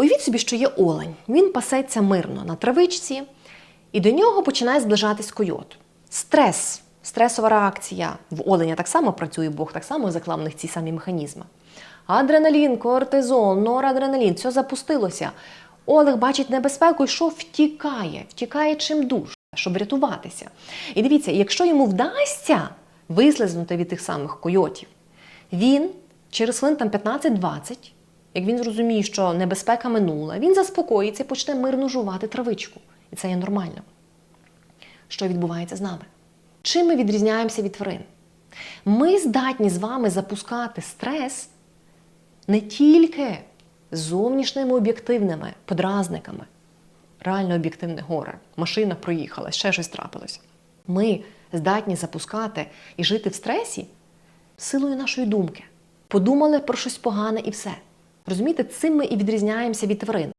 Уявіть собі, що є олень. Він пасеться мирно на травичці, і до нього починає зближатись койот. Стрес, стресова реакція в оленя так само працює, Бог так само заклав них ці самі механізми. Адреналін, кортизол, норадреналін, все запустилося. Олег бачить небезпеку і що втікає, втікає чим душ, щоб рятуватися. І дивіться, якщо йому вдасться вислизнути від тих самих койотів, він через хвилин там 15-20, як він зрозуміє, що небезпека минула, він заспокоїться і почне мирно жувати травичку. І це є нормально. Що відбувається з нами? Чим ми відрізняємося від тварин? Ми здатні з вами запускати стрес не тільки зовнішніми об'єктивними подразниками, реально об'єктивне горе, машина проїхала, ще щось трапилося. Ми здатні запускати і жити в стресі силою нашої думки. Подумали про щось погане і все. Розумієте, цим ми і відрізняємося від тварин.